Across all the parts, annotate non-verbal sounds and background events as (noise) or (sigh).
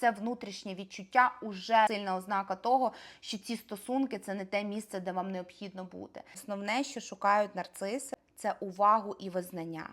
Це внутрішнє відчуття уже сильна ознака того, що ці стосунки це не те місце, де вам необхідно бути. Основне, що шукають нарциси, це увагу і визнання.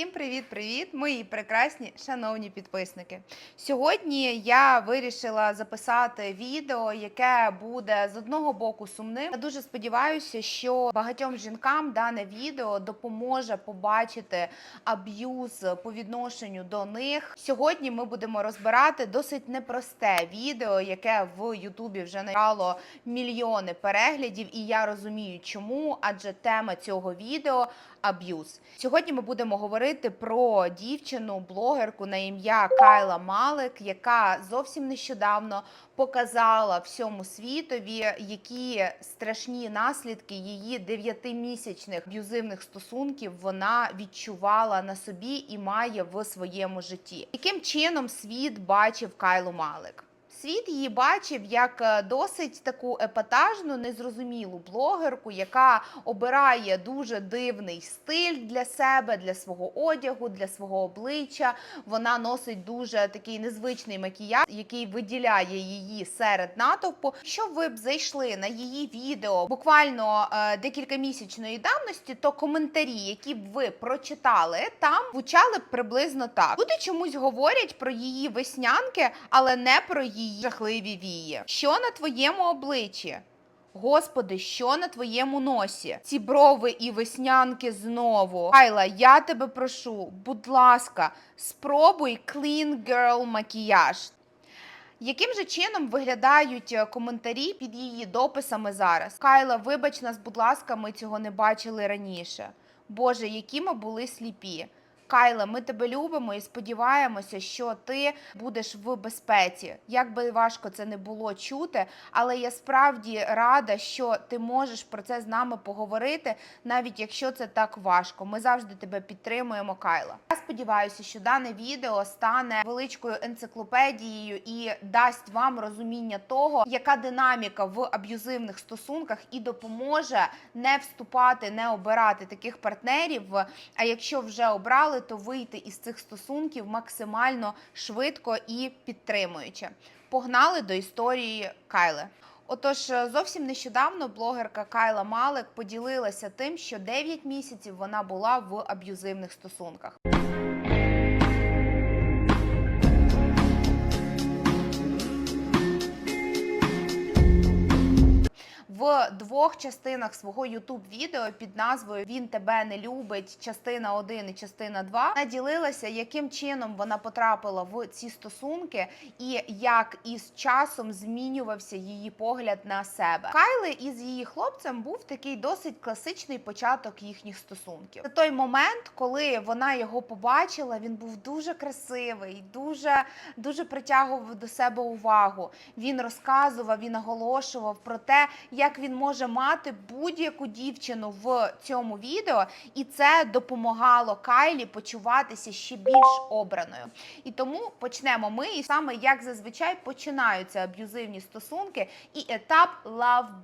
Всім привіт-привіт, мої прекрасні шановні підписники. Сьогодні я вирішила записати відео, яке буде з одного боку сумним. Я дуже сподіваюся, що багатьом жінкам дане відео допоможе побачити аб'юз по відношенню до них. Сьогодні ми будемо розбирати досить непросте відео, яке в Ютубі вже набрало мільйони переглядів, і я розумію, чому, адже тема цього відео аб'юз. Сьогодні ми будемо говорити про дівчину, блогерку на ім'я Кайла Малик, яка зовсім нещодавно показала всьому світові, які страшні наслідки її дев'ятимісячних аб'юзивних стосунків вона відчувала на собі і має в своєму житті. Яким чином світ бачив Кайлу Малик? Світ її бачив як е, досить таку епатажну, незрозумілу блогерку, яка обирає дуже дивний стиль для себе, для свого одягу, для свого обличчя. Вона носить дуже такий незвичний макіяж, який виділяє її серед натовпу. Якщо ви б зайшли на її відео буквально е, декілька місячної давності, то коментарі, які б ви прочитали, там звучали б приблизно так. Люди чомусь говорять про її веснянки, але не про її жахливі вії. Що на твоєму обличчі? Господи, що на твоєму носі? Ці брови і веснянки знову. Кайла, я тебе прошу, будь ласка, спробуй clean girl макіяж. Яким же чином виглядають е, коментарі під її дописами зараз? Кайла, вибач нас, будь ласка, ми цього не бачили раніше. Боже, які ми були сліпі. Кайла, ми тебе любимо і сподіваємося, що ти будеш в безпеці. Як би важко це не було чути, але я справді рада, що ти можеш про це з нами поговорити, навіть якщо це так важко. Ми завжди тебе підтримуємо, Кайла. Я сподіваюся, що дане відео стане величкою енциклопедією і дасть вам розуміння того, яка динаміка в аб'юзивних стосунках і допоможе не вступати, не обирати таких партнерів. А якщо вже обрали, то вийти із цих стосунків максимально швидко і підтримуючи. Погнали до історії Кайли. Отож, е, зовсім нещодавно блогерка Кайла Малек поділилася тим, що 9 місяців вона була в аб'юзивних стосунках. В двох частинах свого youtube відео під назвою Він тебе не любить, частина 1 і частина 2 наділилася, яким чином вона потрапила в ці стосунки, і як із часом змінювався її погляд на себе. Кайли із її хлопцем був такий досить класичний початок їхніх стосунків. Це той момент, коли вона його побачила, він був дуже красивий, дуже дуже притягував до себе увагу. Він розказував і наголошував про те, як він може мати будь-яку дівчину в цьому відео, і це допомагало Кайлі почуватися ще більш обраною. І тому почнемо ми, і саме як зазвичай починаються аб'юзивні стосунки, і етап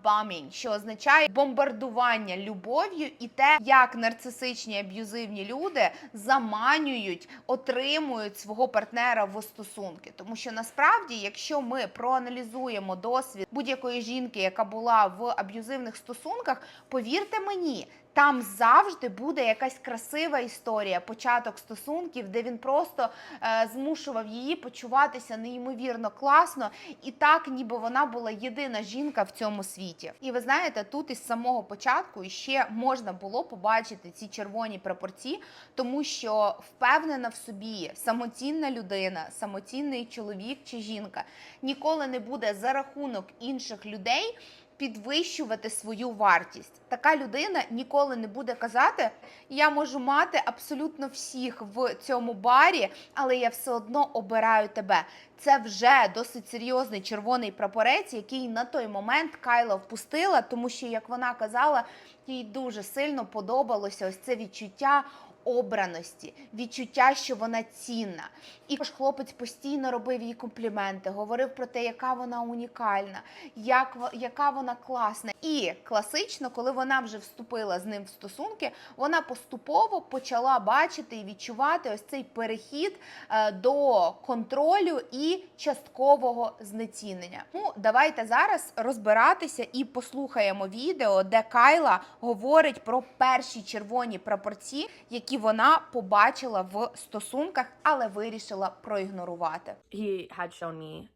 bombing, що означає бомбардування любов'ю, і те, як нарцисичні аб'юзивні люди заманюють, отримують свого партнера в стосунки. Тому що насправді, якщо ми проаналізуємо досвід будь-якої жінки, яка була в аб'юзивних стосунках, повірте мені. Там завжди буде якась красива історія, початок стосунків, де він просто е, змушував її почуватися неймовірно класно, і так, ніби вона була єдина жінка в цьому світі. І ви знаєте, тут із самого початку ще можна було побачити ці червоні прапорці, тому що впевнена в собі самоцінна людина, самоцінний чоловік чи жінка ніколи не буде за рахунок інших людей підвищувати свою вартість. Така людина ніколи не буде казати: я можу мати абсолютно всіх в цьому барі, але я все одно обираю тебе. Це вже досить серйозний червоний прапорець, який на той момент Кайла впустила, тому що, як вона казала, їй дуже сильно подобалося ось це відчуття обраності, відчуття, що вона цінна. І ж хлопець постійно робив їй компліменти, говорив про те, яка вона унікальна, як, яка вона класна. І класично, коли вона вже вступила з ним в стосунки, вона поступово почала бачити і відчувати ось цей перехід е, до контролю і часткового знецінення. Ну, давайте зараз розбиратися і послухаємо відео, де Кайла говорить про перші червоні прапорці, які вона побачила в стосунках, але вирішила проігнорувати. he had shown me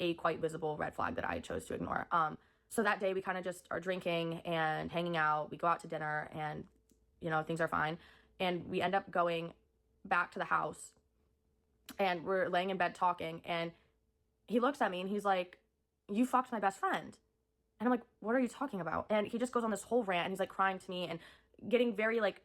a quite visible red flag that I chose to ignore. Um, so that day we kind of just are drinking and hanging out. We go out to dinner and, you know, things are fine. And we end up going back to the house and we're laying in bed talking. And he looks at me and he's like, You fucked my best friend. And I'm like, What are you talking about? And he just goes on this whole rant and he's like crying to me and getting very like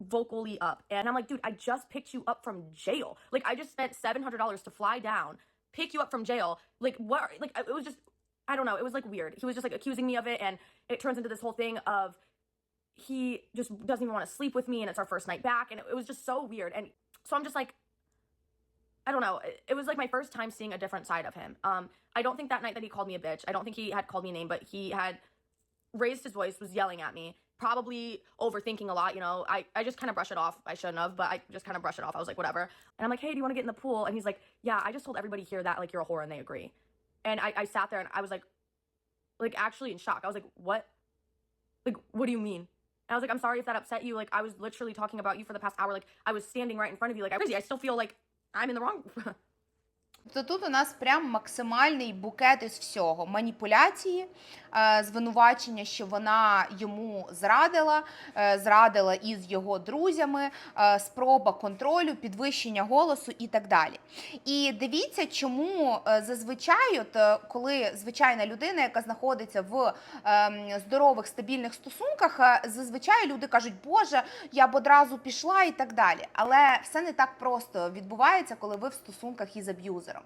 vocally up. And I'm like, dude, I just picked you up from jail. Like, I just spent $700 to fly down, pick you up from jail. Like, what? Like, it was just, I don't know. It was like weird. He was just like accusing me of it. And it turns into this whole thing of he just doesn't even want to sleep with me. And it's our first night back. And it, it was just so weird. And so I'm just like, I don't know. It, it was like my first time seeing a different side of him. Um, I don't think that night that he called me a bitch. I don't think he had called me a name, but he had raised his voice, was yelling at me, probably overthinking a lot. You know, I, I just kind of brush it off. I shouldn't have, but I just kind of brush it off. I was like, whatever. And I'm like, hey, do you want to get in the pool? And he's like, yeah, I just told everybody here that like you're a whore, and they agree. And I, I sat there and I was like, like actually in shock. I was like, what? Like, what do you mean? And I was like, I'm sorry if that upset you. Like, I was literally talking about you for the past hour. Like, I was standing right in front of you. Like, I, I still feel like I'm in the wrong. (laughs) То тут у нас прям максимальний букет із всього: маніпуляції, е, звинувачення, що вона йому зрадила, е, зрадила із його друзями, е, спроба контролю, підвищення голосу і так далі. І дивіться, чому зазвичай, от коли звичайна людина, яка знаходиться в ем, здорових стабільних стосунках, зазвичай люди кажуть, Боже, я б одразу пішла і так далі. Але все не так просто відбувається, коли ви в стосунках із аб'юзером.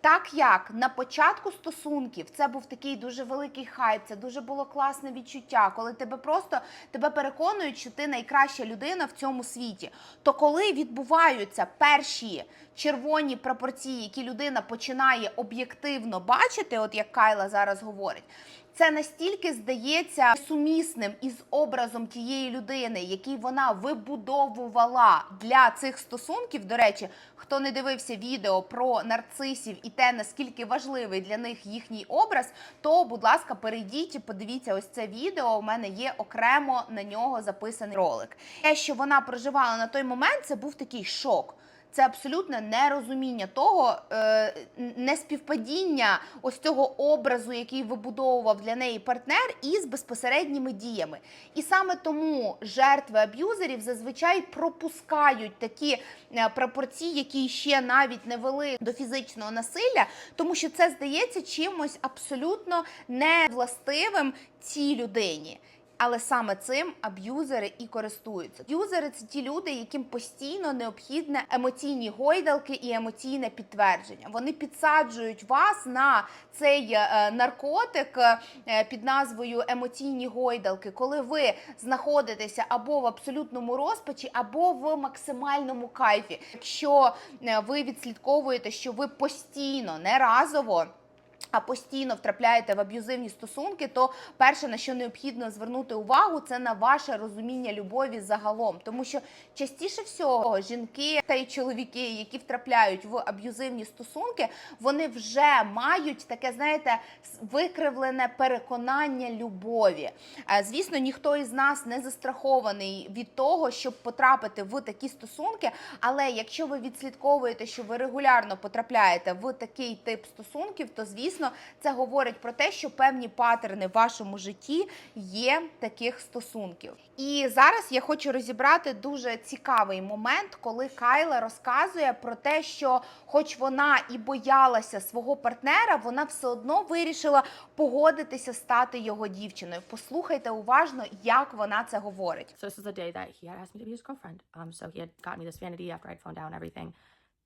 Так як на початку стосунків це був такий дуже великий хайп, це дуже було класне відчуття, коли тебе просто тебе переконують, що ти найкраща людина в цьому світі. То коли відбуваються перші червоні пропорції, які людина починає об'єктивно бачити, от як Кайла зараз говорить. Це настільки здається сумісним із образом тієї людини, який вона вибудовувала для цих стосунків. До речі, хто не дивився відео про нарцисів і те, наскільки важливий для них їхній образ, то, будь ласка, перейдіть і подивіться ось це відео. У мене є окремо на нього записаний ролик. Те, що вона проживала на той момент, це був такий шок. Це абсолютне нерозуміння того, е, неспівпадіння ось цього образу, який вибудовував для неї партнер, із безпосередніми діями. І саме тому жертви аб'юзерів зазвичай пропускають такі е, пропорції, які ще навіть не вели до фізичного насилля, тому що це здається чимось абсолютно невластивим цій людині. Але саме цим аб'юзери і користуються. Аб'юзери – це ті люди, яким постійно необхідне емоційні гойдалки і емоційне підтвердження. Вони підсаджують вас на цей е, наркотик е, під назвою емоційні гойдалки, коли ви знаходитеся або в абсолютному розпачі, або в максимальному кайфі. Якщо е, ви відслідковуєте, що ви постійно не разово. А постійно втрапляєте в аб'юзивні стосунки, то перше на що необхідно звернути увагу, це на ваше розуміння любові загалом, тому що частіше всього жінки та й чоловіки, які втрапляють в аб'юзивні стосунки, вони вже мають таке, знаєте, викривлене переконання любові. Е, Звісно, ніхто із нас не застрахований від того, щоб потрапити в такі стосунки. Але якщо ви відслідковуєте, що ви регулярно потрапляєте в такий тип стосунків, то звісно, це говорить про те, що певні патерни в вашому житті є таких стосунків. І зараз я хочу розібрати дуже цікавий момент, коли Кайла розказує про те, що, хоч вона і боялася свого партнера, вона все одно вирішила погодитися стати його дівчиною. Послухайте уважно, як вона це говорить. So this is the day that he had asked me. Um,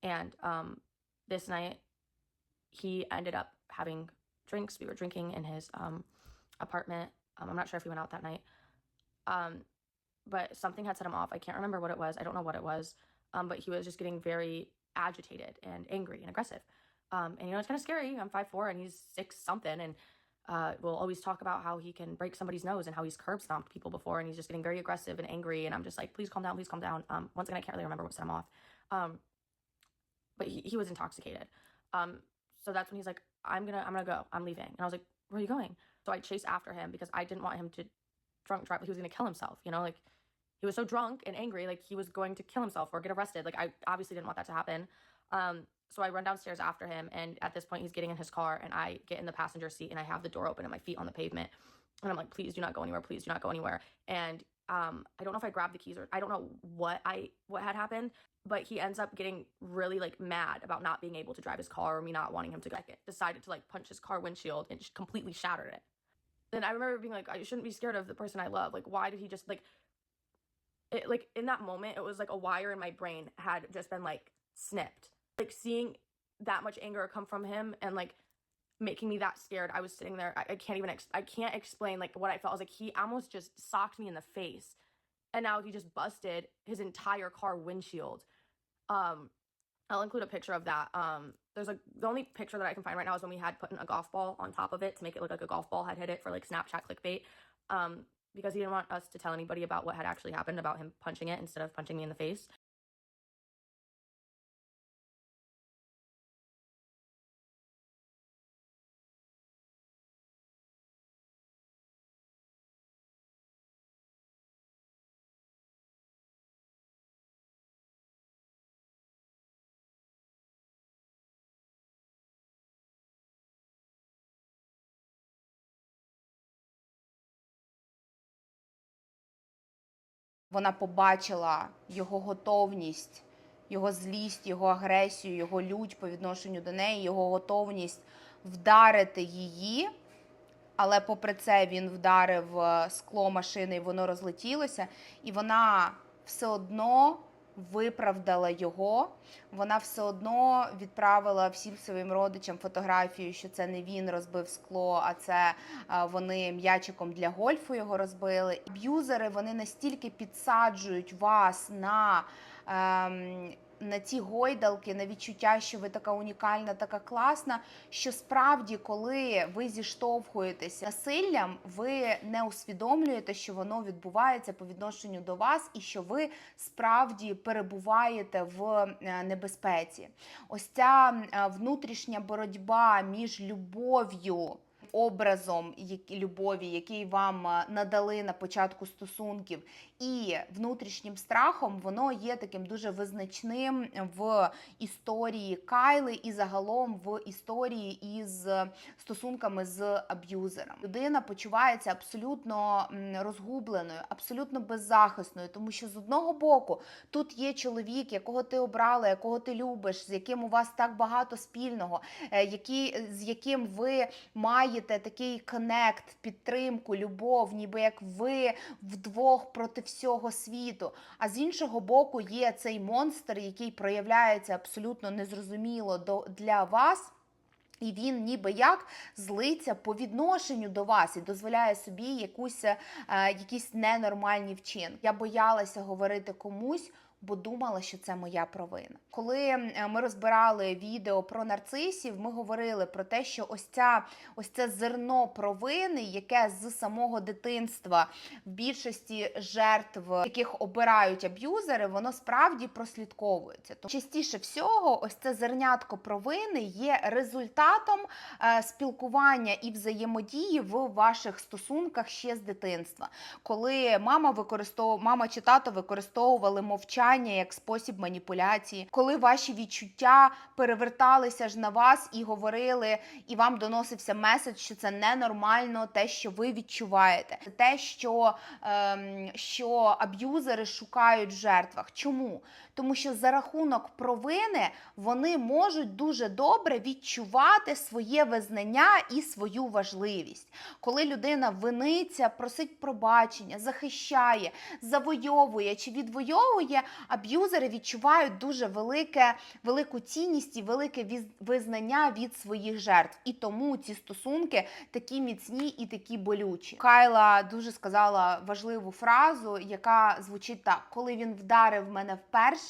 and um, this night he ended up having drinks. We were drinking in his um apartment. Um, I'm not sure if he went out that night. Um, but something had set him off. I can't remember what it was. I don't know what it was. Um, but he was just getting very agitated and angry and aggressive. Um, and you know, it's kind of scary. I'm 5'4 and he's six something. And uh, will always talk about how he can break somebody's nose and how he's curb stomped people before, and he's just getting very aggressive and angry. And I'm just like, please calm down, please calm down. Um, once again, I can't really remember what set him off. But he, he was intoxicated. So that's when he's like, I'm gonna I'm gonna go. I'm leaving. And I was like, where are you going? So I chased after him because I didn't want him to drunk drive. He was gonna kill himself. You know, like he was so drunk and angry, like he was going to kill himself or get arrested. Like I obviously didn't want that to happen. Um, so I run downstairs after him, and at this point, he's getting in his car, and I get in the passenger seat, and I have the door open and my feet on the pavement, and I'm like, please do not go anywhere, please do not go anywhere. And um, I don't know if I grabbed the keys or I don't know what I what had happened, but he ends up getting really like mad about not being able to drive his car or me not wanting him to go. Decided to like punch his car windshield and completely shattered it. Then I remember being like, I shouldn't be scared of the person I love. Like, why did he just like? It like in that moment, it was like a wire in my brain had just been like snipped. Like seeing that much anger come from him and like making me that scared. I was sitting there. I, I can't even. Ex- I can't explain like what I felt. I was like, he almost just socked me in the face, and now he just busted his entire car windshield. Um, I'll include a picture of that. Um, there's a the only picture that I can find right now is when we had put in a golf ball on top of it to make it look like a golf ball had hit it for like Snapchat clickbait. Um, because he didn't want us to tell anybody about what had actually happened about him punching it instead of punching me in the face. Вона побачила його готовність, його злість, його агресію, його лють по відношенню до неї, його готовність вдарити її. Але попри це він вдарив е, скло машини, і воно розлетілося, і вона все одно виправдала його. Вона все одно відправила всім своїм родичам фотографію, що це не він розбив скло, а це е, вони м'ячиком для гольфу його розбили. Аб'юзери вони настільки підсаджують вас на. Ем, на ці гойдалки, на відчуття, що ви така унікальна, така класна. Що справді, коли ви зіштовхуєтеся насиллям, ви не усвідомлюєте, що воно відбувається по відношенню до вас, і що ви справді перебуваєте в е, небезпеці. Ось ця е, внутрішня боротьба між любов'ю. Образом любові, який вам е, надали на початку стосунків, і внутрішнім страхом, воно є таким дуже визначним в історії Кайли і загалом в історії із стосунками з аб'юзером. Людина почувається абсолютно розгубленою, абсолютно беззахисною, тому що з одного боку тут є чоловік, якого ти обрала, якого ти любиш, з яким у вас так багато спільного, е, який, з яким ви маєте такий коннект, підтримку, любов, ніби як ви вдвох проти всього світу. А з іншого боку, є цей монстр, який проявляється абсолютно незрозуміло для вас. І він ніби як злиться по відношенню до вас і дозволяє собі якусь, е, якісь ненормальні вчинки. Я боялася говорити комусь, бо думала, що це моя провина. Коли е, ми розбирали відео про нарцисів, ми говорили про те, що ось ця ось це зерно провини, яке з самого дитинства в більшості жертв, яких обирають аб'юзери, воно справді прослідковується. Тому частіше всього, ось це зернятко провини є результатом е, спілкування і взаємодії в ваших стосунках ще з дитинства. Коли мама використов... мама чи тато використовували мовчання як спосіб маніпуляції, коли ваші відчуття переверталися ж на вас і говорили, і вам доносився меседж, що це ненормально, те, що ви відчуваєте, те, що, ем, що аб'юзери шукають в жертвах. Чому? Тому що за рахунок провини вони можуть дуже добре відчувати своє визнання і свою важливість. Коли людина виниться, просить пробачення, захищає, завойовує чи відвоює, аб'юзери відчувають дуже велике, велику цінність і велике визнання від своїх жертв. І тому ці стосунки такі міцні і такі болючі. Кайла дуже сказала важливу фразу, яка звучить так: коли він вдарив мене вперше,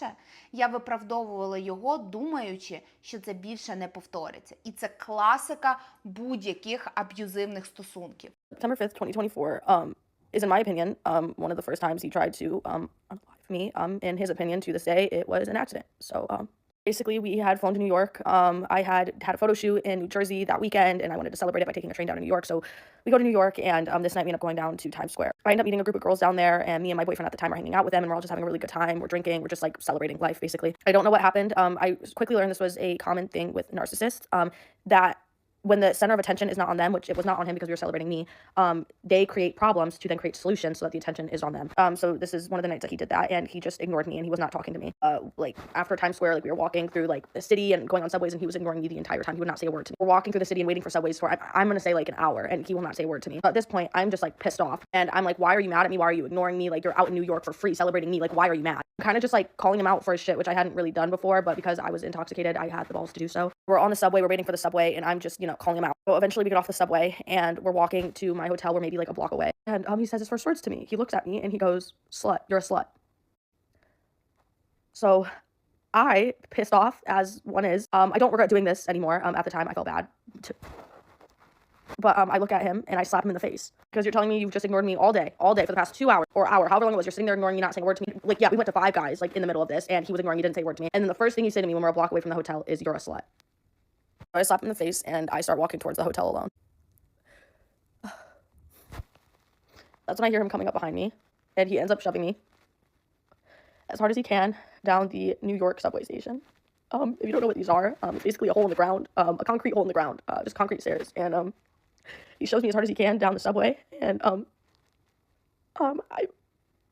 я виправдовувала його, думаючи, що це більше не повториться. І це класика будь-яких аб'юзивних стосунків. September 5th, 2024, um, is, in my opinion, um, one of the first times he tried to um, unalive me. Um, in his opinion, to this day, it was an accident. So, um, basically, we had flown to New York. Um, I had had a photo shoot in New Jersey that weekend, and I wanted to celebrate it by taking a train down to New York. So, we go to New York, and um, this night we end up going down to Times Square. I end up meeting a group of girls down there, and me and my boyfriend at the time are hanging out with them, and we're all just having a really good time. We're drinking, we're just like celebrating life, basically. I don't know what happened. Um, I quickly learned this was a common thing with narcissists. Um, that when the center of attention is not on them, which it was not on him because we were celebrating me, um, they create problems to then create solutions so that the attention is on them. Um, so this is one of the nights that he did that, and he just ignored me and he was not talking to me. Uh, like after Times Square, like we were walking through like the city and going on subways, and he was ignoring me the entire time. He would not say a word to me. We're walking through the city and waiting for subways for I- I'm gonna say like an hour, and he will not say a word to me. At this point, I'm just like pissed off, and I'm like, why are you mad at me? Why are you ignoring me? Like you're out in New York for free celebrating me. Like why are you mad? kind of just like calling him out for his shit, which I hadn't really done before, but because I was intoxicated, I had the balls to do so. We're on the subway, we're waiting for the subway, and I'm just, you know, calling him out. So eventually we get off the subway and we're walking to my hotel. We're maybe like a block away. And um, he says his first words to me. He looks at me and he goes, Slut, you're a slut. So I, pissed off as one is, um, I don't regret doing this anymore. Um, at the time, I felt bad. But um, I look at him and I slap him in the face because you're telling me you've just ignored me all day, all day for the past two hours or hour, however long it was. You're sitting there ignoring me, not saying a word to me. Like, yeah, we went to Five Guys like in the middle of this, and he was ignoring me, didn't say a word to me. And then the first thing you say to me when we're a block away from the hotel is, "You're a slut." I slap him in the face and I start walking towards the hotel alone. (sighs) That's when I hear him coming up behind me, and he ends up shoving me as hard as he can down the New York subway station. Um, if you don't know what these are, um, it's basically a hole in the ground, um, a concrete hole in the ground, uh, just concrete stairs, and um, he shoves me as hard as he can down the subway, and um, um, I,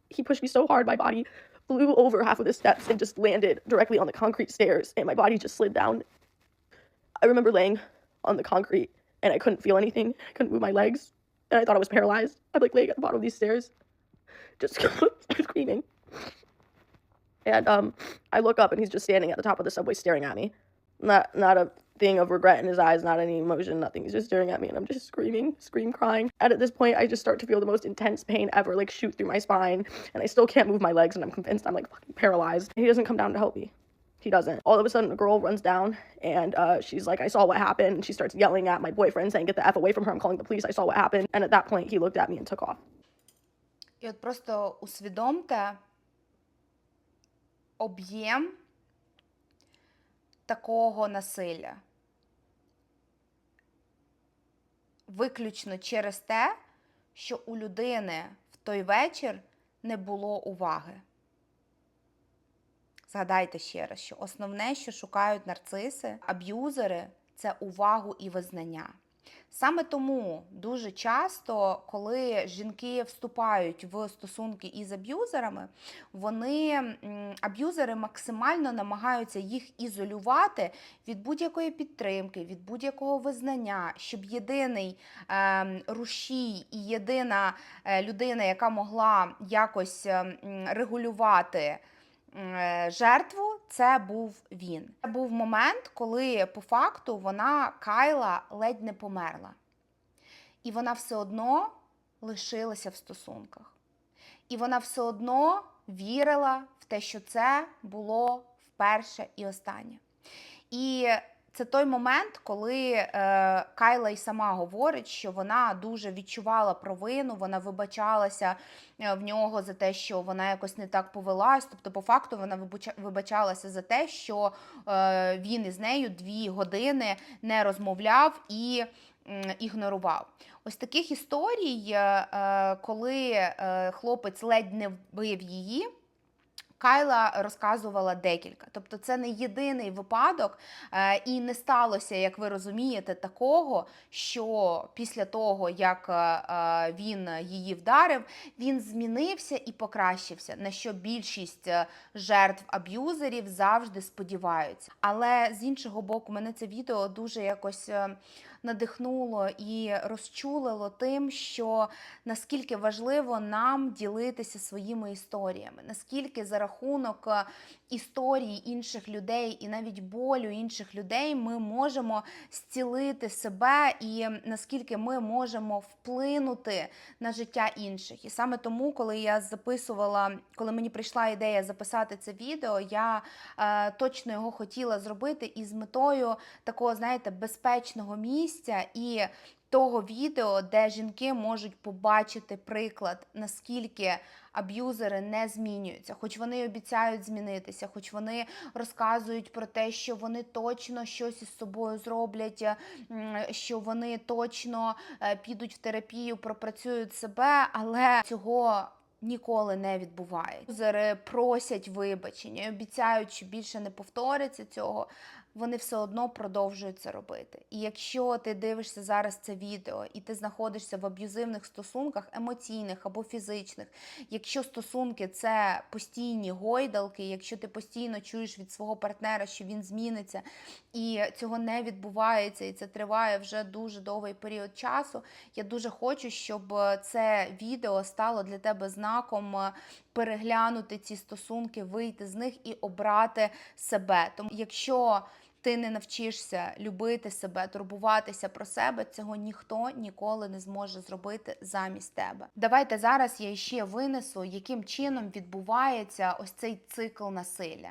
he pushed me so hard, my body flew over half of the steps and just landed directly on the concrete stairs, and my body just slid down. I remember laying on the concrete, and I couldn't feel anything. I couldn't move my legs, and I thought I was paralyzed. I'm like laying at the bottom of these stairs, just (laughs) screaming. And um, I look up, and he's just standing at the top of the subway, staring at me. Not not a thing of regret in his eyes, not any emotion, nothing. He's just staring at me, and I'm just screaming, scream, crying. And at this point, I just start to feel the most intense pain ever, like shoot through my spine, and I still can't move my legs, and I'm convinced I'm like fucking paralyzed. He doesn't come down to help me. He doesn't. All of a sudden, a girl runs down, and uh, she's like, "I saw what happened." And she starts yelling at my boyfriend, saying, "Get the f away from her! I'm calling the police. I saw what happened." And at that point, he looked at me and took off. І от просто усвідомте об'єм такого насилля. Виключно через те, що у людини в той вечір не було уваги. Згадайте ще раз, що основне, що шукають нарциси, аб'юзери це увагу і визнання. Саме тому дуже часто, коли жінки вступають в стосунки із аб'юзерами, вони аб'юзери максимально намагаються їх ізолювати від будь-якої підтримки, від будь-якого визнання, щоб єдиний ем, рушій і єдина е, людина, яка могла якось ем, регулювати е, жертву, це був він. Це був момент, коли по факту вона Кайла ледь не померла. І вона все одно лишилася в стосунках. І вона все одно вірила в те, що це було вперше і останнє. І це той момент, коли е, Кайла й сама говорить, що вона дуже відчувала провину, вона вибачалася е, в нього за те, що вона якось не так повелась. Тобто, по факту, вона вибача- вибачалася за те, що е, він із нею дві години не розмовляв і м, ігнорував. Ось таких історій, е, е, коли е, хлопець ледь не вбив її. Кайла розказувала декілька, тобто це не єдиний випадок, е, і не сталося, як ви розумієте, такого, що після того, як е, е, він її вдарив, він змінився і покращився, на що більшість жертв аб'юзерів завжди сподіваються. Але з іншого боку, мене це відео дуже якось надихнуло і розчулило тим, що наскільки важливо нам ділитися своїми історіями, наскільки за рахунок е, історії інших людей і навіть болю інших людей ми можемо зцілити себе і наскільки ми можемо вплинути на життя інших. І саме тому, коли я записувала, коли мені прийшла ідея записати це відео, я е, точно його хотіла зробити із метою такого, знаєте, безпечного місця і того відео, де жінки можуть побачити приклад, наскільки аб'юзери не змінюються, хоч вони обіцяють змінитися, хоч вони розказують про те, що вони точно щось із собою зроблять, що вони точно е, підуть в терапію, пропрацюють себе, але цього. Ніколи не відбувається. Аб'юзери просять вибачення, і обіцяють, що більше не повториться цього. Вони все одно продовжують це робити. І якщо ти дивишся зараз це відео, і ти знаходишся в аб'юзивних стосунках, емоційних або фізичних, якщо стосунки це постійні гойдалки, якщо ти постійно чуєш від свого партнера, що він зміниться, і цього не відбувається, і це триває вже дуже довгий період часу. Я дуже хочу, щоб е, це відео стало для тебе знаком е, переглянути ці стосунки, вийти з них і обрати себе. Тому якщо ти не навчишся любити себе, турбуватися про себе, цього ніхто ніколи не зможе зробити замість тебе. Давайте зараз я ще винесу, яким чином відбувається ось цей цикл насилля.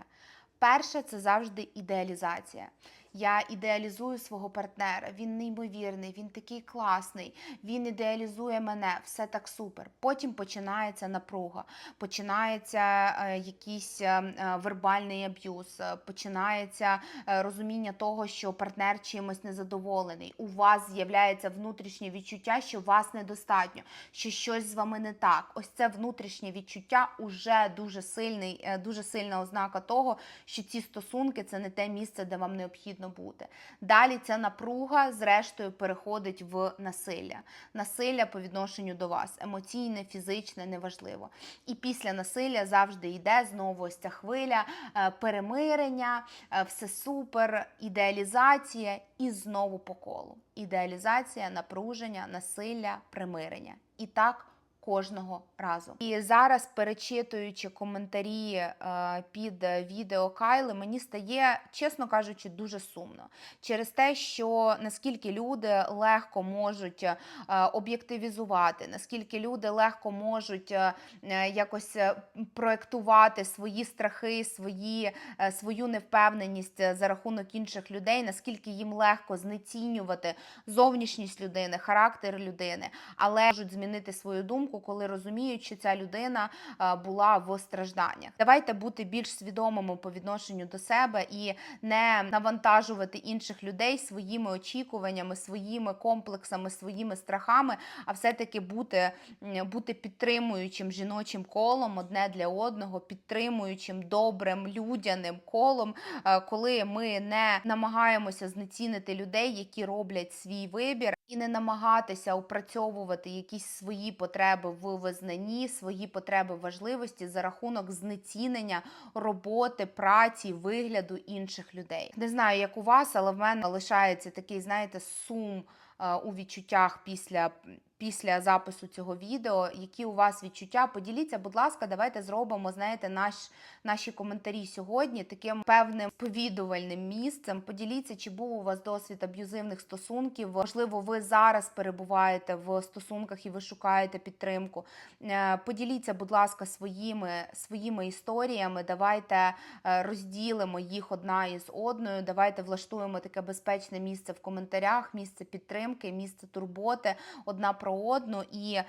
Перше, це завжди ідеалізація. Я ідеалізую свого партнера, він неймовірний, він такий класний, він ідеалізує мене, все так супер. Потім починається напруга, починається е, якийсь е, е, вербальний аб'юз, починається розуміння того, що партнер чимось незадоволений. У вас з'являється внутрішнє відчуття, що вас недостатньо, що щось з вами не так. Ось це внутрішнє відчуття уже дуже сильний, дуже сильна ознака того, що ці стосунки це не те місце, де вам необхідно бути. Далі ця напруга, зрештою, переходить в насилля. Насилля по відношенню до вас, емоційне, фізичне, неважливо. І після насилля завжди йде знову ось ця хвиля е, перемирення, е, все супер, ідеалізація і знову по колу. Ідеалізація, напруження, насилля, примирення. І так кожного разу. І зараз, перечитуючи коментарі е, під відео Кайли, мені стає, чесно кажучи, дуже сумно через те, що наскільки люди легко можуть е, об'єктивізувати, наскільки люди легко можуть е, якось е, проектувати свої страхи, свої, е, свою невпевненість за рахунок інших людей, наскільки їм легко знецінювати зовнішність людини, характер людини, але можуть змінити свою думку, коли розуміють, що ця людина е, була в стражданнях. Давайте бути більш свідомими по відношенню до себе і не навантажувати інших людей своїми очікуваннями, своїми комплексами, своїми страхами, а все-таки бути, бути підтримуючим жіночим колом одне для одного, підтримуючим добрим людяним колом, е, коли ми не намагаємося знецінити людей, які роблять свій вибір, і не намагатися опрацьовувати якісь свої потреби в визнанні, свої потреби важливості за рахунок знецінення роботи, праці, вигляду інших людей. Не знаю, як у вас, але в мене лишається такий, знаєте, сум е, у відчуттях після. Після запису цього відео, які у вас відчуття, поділіться, будь ласка, давайте зробимо, знаєте, наш, наші коментарі сьогодні таким певним повідувальним місцем. Поділіться, чи був у вас досвід аб'юзивних стосунків. Можливо, ви зараз перебуваєте в стосунках і ви шукаєте підтримку. Е, Поділіться, будь ласка, своїми, своїми історіями. Давайте е, розділимо їх одна із одною. Давайте влаштуємо таке безпечне місце в коментарях, місце підтримки, місце турботи одна про одну і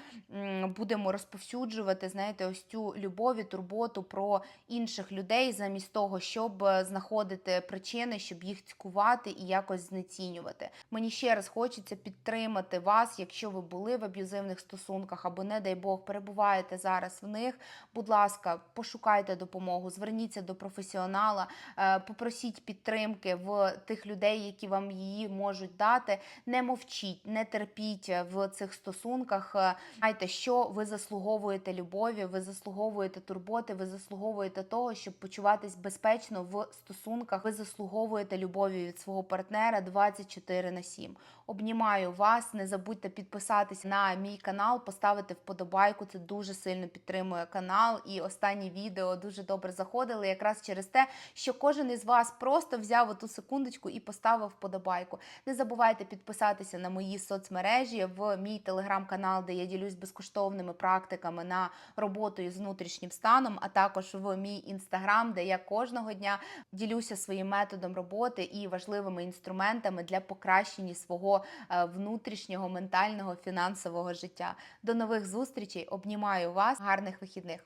будемо розповсюджувати, знаєте, ось цю любов і турботу про інших людей, замість того, щоб е, знаходити причини, щоб їх цькувати і якось знецінювати. Мені ще раз хочеться підтримати вас, якщо ви були в аб'юзивних стосунках або, не дай Бог, перебуваєте зараз в них. Будь ласка, пошукайте допомогу, зверніться до професіонала, е, попросіть підтримки в тих людей, які вам її можуть дати. Не мовчіть, не терпіть в цих стосунках. Стосунках. Е, Знайте, що ви заслуговуєте любові, ви заслуговуєте турботи, ви заслуговуєте того, щоб почуватись безпечно в стосунках. Ви заслуговуєте любові від свого партнера 24 на 7. Обнімаю вас. Не забудьте підписатися на мій канал, поставити вподобайку. Це дуже сильно підтримує канал. І останні відео дуже добре заходили, якраз через те, що кожен із вас просто взяв оту секундочку і поставив вподобайку. Не забувайте підписатися на мої соцмережі, в мій телеграм-канал, де я ділюсь безкоштовними практиками на роботу із внутрішнім станом, а також в мій інстаграм, де я кожного дня ділюся своїм методом роботи і важливими інструментами для покращення свого е, внутрішнього ментального фінансового життя. До нових зустрічей. Обнімаю вас. Гарних вихідних.